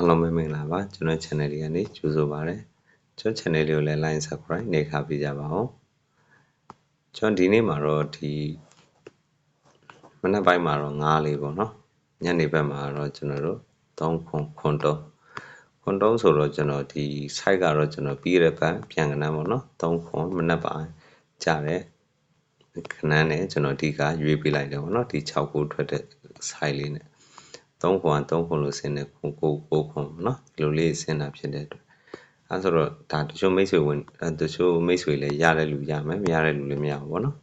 အားလုံးပဲမင်္ဂလာပါကျွန်တော် channel လေးကနေကြိုဆိုပါရစေကျွန်တော် channel လေးကိုလည်း like subscribe နေခါပေးကြပါဦးကျွန်တော်ဒီနေ့မှာတော့ဒီမနက်ပိုင်းမှာတော့ငားလေးပေါ့နော်ညနေဘက်မှာတော့ကျွန်တော်တို့3ခွန်ခွန်တုံးခွန်တုံးဆိုတော့ကျွန်တော်ဒီ site ကတော့ကျွန်တော်ပြီးရတဲ့ဘက်ပြန်ကနန်းပေါ့နော်3ခွန်မနက်ပိုင်းကြားတဲ့ခဏန်းနဲ့ကျွန်တော်ဒီကရွေးပေးလိုက်တယ်ပေါ့နော်ဒီ6ခုထွက်တဲ့ site လေးနဲ့ 3ခွန်3ခွန်လို့ဆင်းတယ်ခွန်9 9ခွန်เนาะဒီလိုလေးဆင်းတာဖြစ်တဲ့အတွက်အဲဆိုတော့ဒါတချို့မိတ်ဆွေဝင်တချို့မိတ်ဆွေလည်းရတဲ့လူရမယ်မရတဲ့လူလည်းမရဘူးပေါ့နော်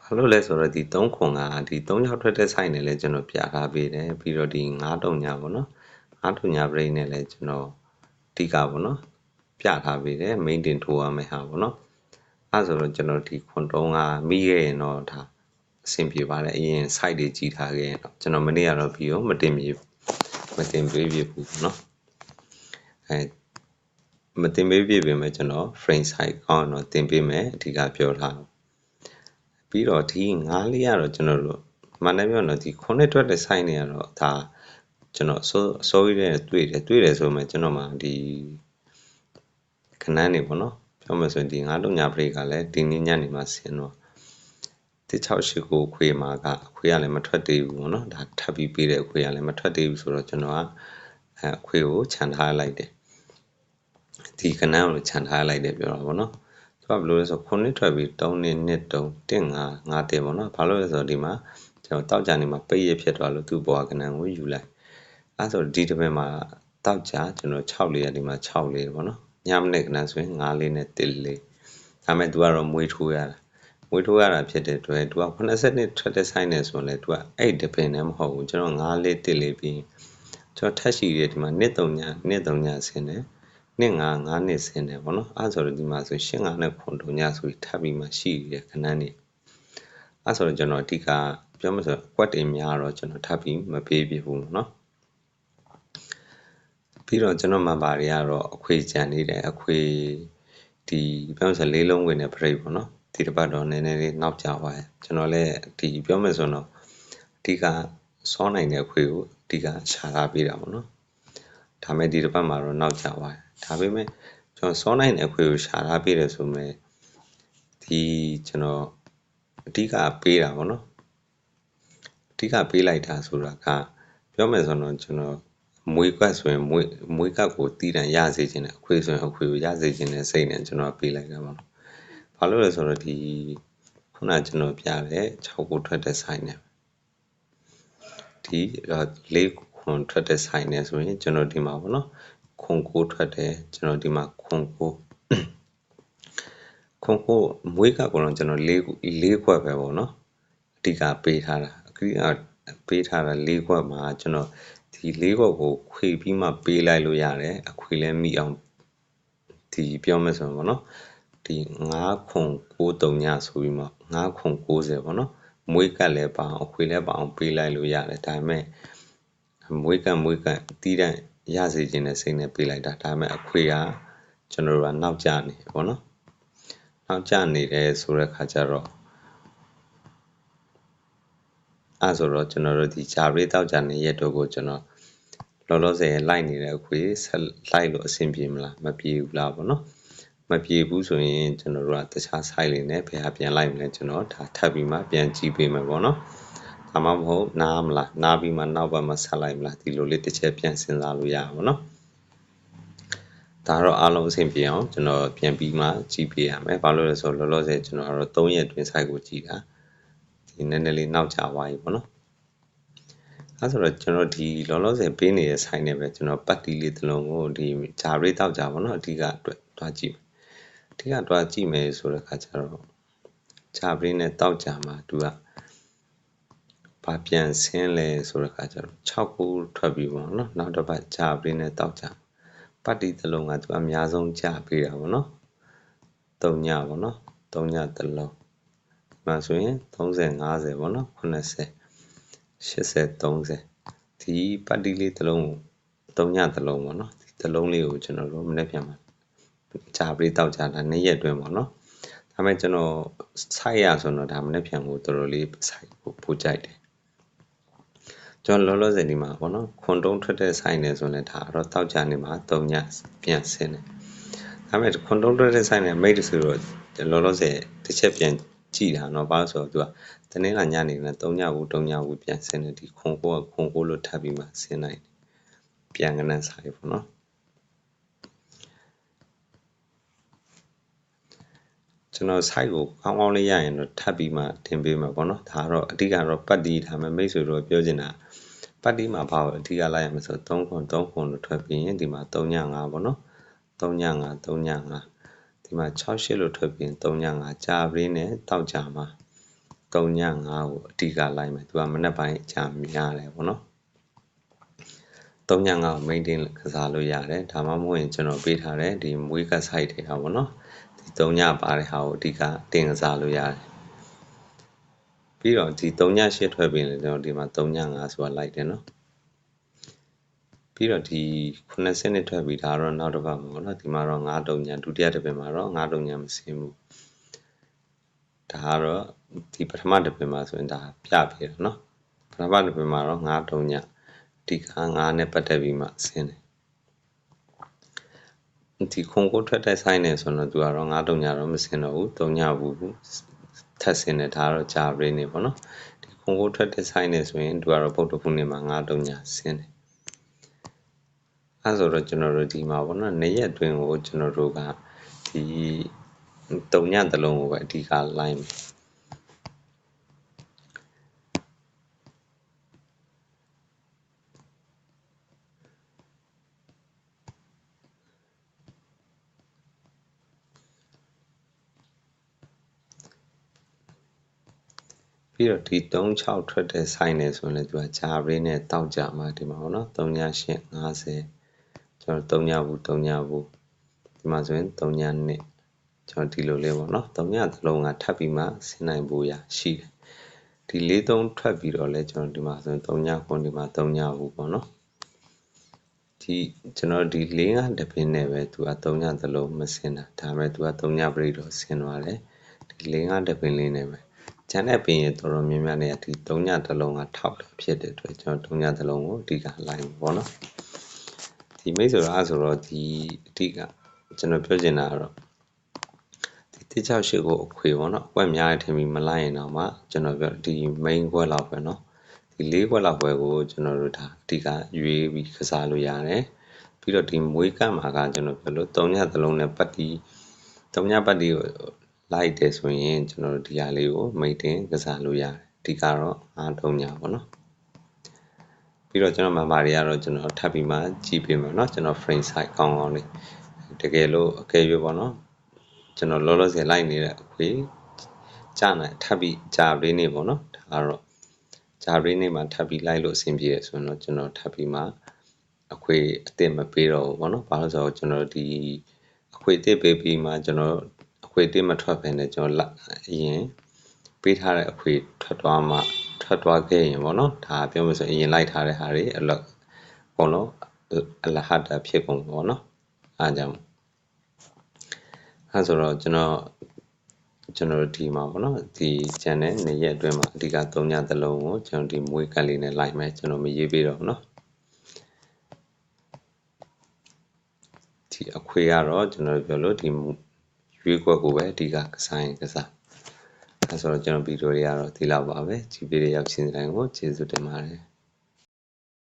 ဘာလို့လဲဆိုတော့ဒီ3ခွန်ကဒီ3ရောက်ထွက်တဲ့ site နဲ့လည်းကျွန်တော်ပြထားပေးတယ်ပြီးတော့ဒီ9တုံညာပေါ့နော်9တုံညာ break နဲ့လည်းကျွန်တော်ဒီကပေါ့နော်ပြထားပေးတယ် maintain ထိုးရမယ်ဟာပေါ့နော်အဲဆိုတော့ကျွန်တော်ဒီခွန်တုံးကမိခဲ့ရင်တော့ဒါ အဆင်ပြေပါတယ်အရင် site တွေကြီးထားခဲ့ရင်တော့ကျွန်တော်မနေ့ကတော့ video မတင်ပြမတင်ပေးပြဘူးเนาะအဲမတင်ပေးပြပေမဲ့ကျွန်တော် frame site ကောင်းတော့တင်ပေးမယ်အဓိကပြောထားပြီးတော့ဒီငားလေးကတော့ကျွန်တော်တို့မန္တလေးပြောတော့ဒီခုနှစ်ထွက်တဲ့ site တွေကတော့ဒါကျွန်တော်စိုးစိုးရတဲ့တွေ့တယ်တွေ့တယ်ဆိုမှကျွန်တော်မှဒီခဏန်းနေပေါ့နော်ပြောမှဆိုရင်ဒီငါးလုံးညာပရိကလည်းဒီနေ့ညနေမှဆင်းတော့ 168ကိုခွေမှာကအခွေကလည်းမထွက်သေးဘူးပေါ့နော်ဒါထပ်ပြီးပေးတဲ့အခွေကလည်းမထွက်သေးဘူးဆိုတော့ကျွန်တော်ကအဲအခွေကိုခြံထားလိုက်တယ်ဒီကနန်းကိုခြံထားလိုက်တယ်ပြောတာပေါ့နော်သူကဘယ်လိုလဲဆိုခုနှစ်ထွက်ပြီး3နှစ်နှစ်3 1 5 5တင်ပေါ့နော်ဘာလို့လဲဆိုတော့ဒီမှာကျွန်တော်တောက်ကြနေမှာပိတ်ရဖြစ်သွားလို့သူ့ဘွားကနန်းကိုယူလိုက်အဲဆိုဒီတစ်ပတ်မှာတောက်ကြကျွန်တော်6လေးရဒီမှာ6လေးပေါ့နော်ညမနေ့ကနန်းဆိုရင်9လေးနဲ့1လေးဒါမဲ့သူကတော့မွေးထိုးရတာ မွေးထိုးရတာဖြစ်တဲ့အတွက်သူက80နှစ်ထွက်တဲ့ဆိုင်နဲ့ဆိုရင်လည်းသူကအဲ့တပင်နဲ့မဟုတ်ဘူးကျွန်တော်9လေး1လေးပြီးကျွန်တော်ထက်ရှိတယ်ဒီမှာနှစ်3ညနှစ်3ညဆင်းတယ်နှစ်9 9နှစ်ဆင်းတယ်ပေါ့နော်အဲ့ဆိုတော့ဒီမှာဆို8 9နဲ့9 3ညဆိုပြီးထပ်ပြီးမှရှိရခဏနေအဲ့ဆိုတော့ကျွန်တော်အဓိကပြောမှဆိုကွက်တင်များတော့ကျွန်တော်ထပ်ပြီးမပေးပြဘူးပေါ့နော်ပြီးတော့ကျွန်တော်မှပါတွေကတော့အခွေကြံနေတယ်အခွေဒီပြောမှဆိုလေးလုံးဝင်တဲ့ပရိတ်ပေါ့နော် ဒီတစ်ပတ်တော့နည်းနည်းလေးနောက်ကျသွားတယ်ကျွန်တော်လည်းဒီပြောမယ်ဆိုတော့အဓိကစောနိုင်တဲ့ခွေကိုအဓိကရှာထားပေးတာပေါ့နော်ဒါမဲ့ဒီတစ်ပတ်မှာတော့နောက်ကျသွားတယ်ဒါပေမဲ့ကျွန်တော်စောနိုင်တဲ့ခွေကိုရှာထားပေးတယ်ဆိုမဲ့ဒီကျွန်တော်အဓိကပေးတာပေါ့နော်အဓိကပေးလိုက်တာဆိုတာကပြောမယ်ဆိုတော့ကျွန်တော်မွေးကတ်ဆိုရင်မွေးမွေးကတ်ကိုတီးတန်ရစေခြင်းနဲ့အခွေဆိုရင်အခွေကိုရစေခြင်းနဲ့စိတ်နဲ့ကျွန်တော်ပေးလိုက်တာပါ။ ဘာလို့လဲဆိုတော့ဒီခုနကျွန်တော်ပြတဲ့6ကိုထွက်တဲ့ဆိုင်နဲ့ဒီ၄ခွန်ထွက်တဲ့ဆိုင်နဲ့ဆိုရင်ကျွန်တော်ဒီမှာပေါ့နော်ခွန်ကိုထွက်တယ်ကျွန်တော်ဒီမှာခွန်ကိုခွန်ကိုမွေးကတ်ကတော့ကျွန်တော်၄၄ခွက်ပဲပေါ့နော်အဓိကပေးထားတာအဓိကပေးထားတာ၄ခွက်မှာကျွန်တော်ဒီလေးခွက်ကိုခွေပြီးမှပေးလိုက်လို့ရတယ်အခွေလည်းမိအောင်ဒီပြောမယ်ဆိုရင်ပေါ့နော် ဒီ9ခွန်93ညဆိုပြီးမှ9ခွန်90ပေါ့နော်မွေးကတ်လည်းပါအောင်အခွေလည်းပါအောင်ပေးလိုက်လို့ရတယ်ဒါပေမဲ့မွေးကတ်မွေးကတ်တီးတန့်ရစေခြင်းနဲ့စိတ်နဲ့ပေးလိုက်တာဒါပေမဲ့အခွေကကျွန်တော်တို့ကနောက်ကျနေပေါ့နော်နောက်ကျနေတယ်ဆိုတဲ့ခါကျတော့အဲဆိုတော့ကျွန်တော်တို့ဒီဂျာရေးတောက်ကြနေရက်တော့ကိုကျွန်တော်လောလောဆယ်လိုက်နေတဲ့အခွေဆက်လိုက်လို့အဆင်ပြေမလားမပြေဘူးလားပေါ့နော် မပြေဘူးဆိုရင်ကျွန်တော်တို့ကတခြား site လေးနဲ့ဘယ်ဟာပြန်လိုက်မလဲကျွန်တော်ဒါထပ်ပြီးမှပြန်ကြည့်ပေးမယ်ပေါ့နော်ဒါမှမဟုတ်နားမလားနားပြီးမှနောက်ဘက်မှာဆက်လိုက်မလားဒီလိုလေးတစ်ချက်ပြန်စဉ်းစားလို့ရပါဘောနော်ဒါတော့အားလုံးအဆင်ပြေအောင်ကျွန်တော်ပြန်ပြီးမှကြည့်ပေးရမယ်ဘာလို့လဲဆိုတော့လောလောဆယ်ကျွန်တော်ကတော့3ရက်တွင် site ကိုကြည့်တာဒီနည်းနည်းလေးနောက်ကျသွားပြီပေါ့နော်အဲဆိုတော့ကျွန်တော်ဒီလောလောဆယ်ပေးနေတဲ့ site နဲ့ပဲကျွန်တော်ပတ်တီလေးတစ်လုံးကိုဒီဂျာရေးတောက်ကြပါတော့အဓိကအတွက်တွားကြည့် အဓိကတွားကြည့်မယ်ဆိုတဲ့ခါကျတော့ဂျာရေးနဲ့တောက်ကြမှာသူကဘာပြန်ဆင်းလဲဆိုတဲ့ခါကျတော့6ခုထွက်ပြီးပေါ့နော်နောက်တစ်ပတ်ဂျာရေးနဲ့တောက်ကြပတ်တီတစ်လုံးကသူအများဆုံးကြာပေးတာပေါ့နော်3ညပေါ့နော်3ညတစ်လုံးမှဆိုရင်30 50ပေါ့နော်80 80 30ဒီပတ်တီလေးတစ်လုံးကို3ညတစ်လုံးပေါ့နော်ဒီတစ်လုံးလေးကိုကျွန်တော်တို့မနေ့ပြန်မှာ ကြာပြီးတောက်ကြတာနှစ်ရက်တွင်းပေါ့နော်ဒါပေမဲ့ကျွန်တော်ဆိုင်ရဆိုတော့ဒါမနဲ့ပြန်ကိုတော်တော်လေးဆိုင်ကိုပူကြိုက်တယ်ကျွန်တော်လောလောဆယ်ဒီမှာပေါ့နော်ခွန်တုံးထွက်တဲ့ဆိုင်နေဆိုရင်ဒါတော့တောက်ကြနေမှာ၃ညပြန်ဆင်းတယ်ဒါပေမဲ့ခွန်တုံးထွက်တဲ့ဆိုင်နေမိတ်ဆိုတော့လောလောဆယ်တစ်ချက်ပြန်ကြည့်တာနော်ဘာလို့ဆိုတော့သူကတနင်္လာညနေနဲ့၃ညဘူး၃ညဘူးပြန်ဆင်းတယ်ဒီခွန်ကိုကခွန်ကိုလို့ထပ်ပြီးမှဆင်းနိုင်တယ်ပြန်ကနန်းဆိုင်ပေါ့နော် ကျွန်တော် site ကိုကောင်းကောင်းလေးရရင်တော့ထပ်ပြီးမှတင်ပေးမှာပေါ့နော်ဒါကတော့အဓိကတော့ပတ်တီးဒါမှမိတ်ဆွေတို့ပြောချင်တာပတ်တီးမှာဘာလို့အဓိကလိုက်ရမလဲဆိုတော့3ခွန်3ခွန်လို့ထွက်ပြီးရင်ဒီမှာ3ည5ပေါ့နော်3ည5 3ည5ဒီမှာ6ရှစ်လို့ထွက်ပြီးရင်3ည5ကြာပရင်းနဲ့တောက်ကြမှာ3ည5ကိုအဓိကလိုက်မယ်သူကမနေ့ပိုင်းကြာများတယ်ပေါ့နော်3ည5ကို maintain ကစားလို့ရတယ်ဒါမှမဟုတ်ရင်ကျွန်တော်ပေးထားတဲ့ဒီမွေးက site တွေဟာပေါ့နော် ဒီ3ညပါတဲ့ဟာကိုအဓိကတင်ကစားလို့ရတယ်ပြီးတော့ဒီ3ည8ထွက်ပြီးရင်ကျွန်တော်ဒီမှာ3ည5ဆိုတာလိုက်တယ်နော်ပြီးတော့ဒီ90နှစ်ထွက်ပြီးဒါတော့နောက်တစ်ပတ်မှာပေါ့နော်ဒီမှာတော့9တုံညဒုတိယတစ်ပင်မှာတော့9တုံညမစင်းဘူးဒါကတော့ဒီပထမတစ်ပင်မှာဆိုရင်ဒါပြပြတယ်နော်ပထမတစ်ပင်မှာတော့9တုံညဒီက9နဲ့ပတ်သက်ပြီးမှဆင်းတယ် ဒီခုံကိုထွက်တဲ့ဆိုင်နေဆိုတော့သူကတော့9တုံညတော့မဆင်းတော့ဘူးတုံညဘူးထက်ဆင်းတယ်ဒါတော့ကြာပြင်းနေပေါ့နော်ဒီခုံကိုထွက်တဲ့ဆိုင်နေဆိုရင်သူကတော့ပုတ်တခုနေမှာ9တုံညဆင်းတယ်အဲဆိုတော့ကျွန်တော်တို့ဒီမှာပေါ့နော်နေရက်အတွင်းကိုကျွန်တော်တို့ကဒီတုံညတလုံးကိုပဲအဓိကလို ပြီးတော့ဒီ36ထွက်တဲ့ဆိုင်နေဆိုရင်လည်းသူကဂျာဘရင်းနဲ့တောက်ကြမှာဒီမှာပေါ့နော်3ည8 50ကျွန်တော်3ညဘူး3ညဘူးဒီမှာဆိုရင်3ညနှစ်ကျွန်တော်ဒီလိုလေးပေါ့နော်3ညသလုံးကထပ်ပြီးမှဆင်းနိုင်ဖို့ရရှိတယ်ဒီ၄3ထွက်ပြီးတော့လဲကျွန်တော်ဒီမှာဆိုရင်3ညခွန်ဒီမှာ3ညဘူးပေါ့နော်ဒီကျွန်တော်ဒီ၄ကတပင်းနဲ့ပဲသူက3ညသလုံးမဆင်းတာဒါပေမဲ့သူက3ညပရိတော့ဆင်းသွားတယ်ဒီ၄ကတပင်းလေးနဲ့ပဲ ကျန်တဲ့ပင်ရတော်တော်များများနေဒီ3ညတစ်လုံးကထောက်တယ်ဖြစ်တဲ့အတွက်ကျွန်တော်3ညတစ်လုံးကိုအဓိကလိုက်ပေါ့နော်ဒီမိတ်ဆိုတာအဲဆိုတော့ဒီအဓိကကျွန်တော်ပြောချင်တာကတော့ဒီတိကျရှိကိုအခွေပေါ့နော်အကွက်များတဲ့ထင်ပြီးမလိုက်ရင်တော့မှကျွန်တော်ပြောဒီ main ကွက်လောက်ပဲနော်ဒီ၄ကွက်လောက်ပဲကိုကျွန်တော်တို့ဒါအဓိကရွေးပြီးကစားလို့ရတယ်ပြီးတော့ဒီမွေးကတ်မှာကကျွန်တော်ပြောလို့3ညတစ်လုံးနဲ့ပတ်တီ3ညပတ်တီကို လိုက်တယ်ဆိုရင်ကျွန်တော်တို့ဒီဟာလေးကိုမိတ်တင်ကစားလို့ရတယ်ဒီကတော့အားတုံးညာပေါ့နော်ပြီးတော့ကျွန်တော် member တွေကတော့ကျွန်တော်ထပ်ပြီးမှကြည့်ပေးမယ်เนาะကျွန်တော် frame size ကောင်းကောင်းလေးတကယ်လို့အကယ်၍ပေါ့နော်ကျွန်တော်လောလောဆယ်လိုက်နေတဲ့အခွေကြာနိုင်ထပ်ပြီးဂျာရေးနေပေါ့နော်ဒါကတော့ဂျာရေးနေမှာထပ်ပြီးလိုက်လို့အဆင်ပြေရဆိုရင်တော့ကျွန်တော်ထပ်ပြီးမှအခွေအစ်စ်မပေးတော့ဘူးပေါ့နော်ဘာလို့ဆိုတော့ကျွန်တော်ဒီအခွေအစ်စ်ပေးပြီးမှကျွန်တော် ခွေတစ်မထွက်ဖ ೇನೆ ကျွန်တော်အရင်ပေးထားတဲ့အခွေထွက်သွားမှထွက်သွားခဲ့ရင်ပေါ့နော်ဒါပြောမယ်ဆိုအရင်လိုက်ထားတဲ့ဟာတွေအလောက်အကုန်လုံးအလဟတာဖြစ်ကုန်ပေါ့နော်အားကြောင့်အဲဆိုတော့ကျွန်တော်ကျွန်တော်ဒီမှာပေါ့နော်ဒီ channel နေရက်အတွင်းမှာအဓိက၃ညသလုံးကိုကျွန်တော်ဒီမွေးကလေးနဲ့လိုက်မယ်ကျွန်တော်မရေးပေးတော့ဘူးနော်ဒီအခွေကတော့ကျွန်တော်ပြောလို့ဒီ ရွေးကွက်ကိုပဲအဓိကကစားရင်ကစားအဲဆိုတော့ကျွန်တော်ဗီဒီယိုတွေကတော့ဒီလောက်ပါပဲကြည့်ပေးတဲ့ရောက်ချင်းတိုင်းကိုကျေးဇူးတင်ပါတယ်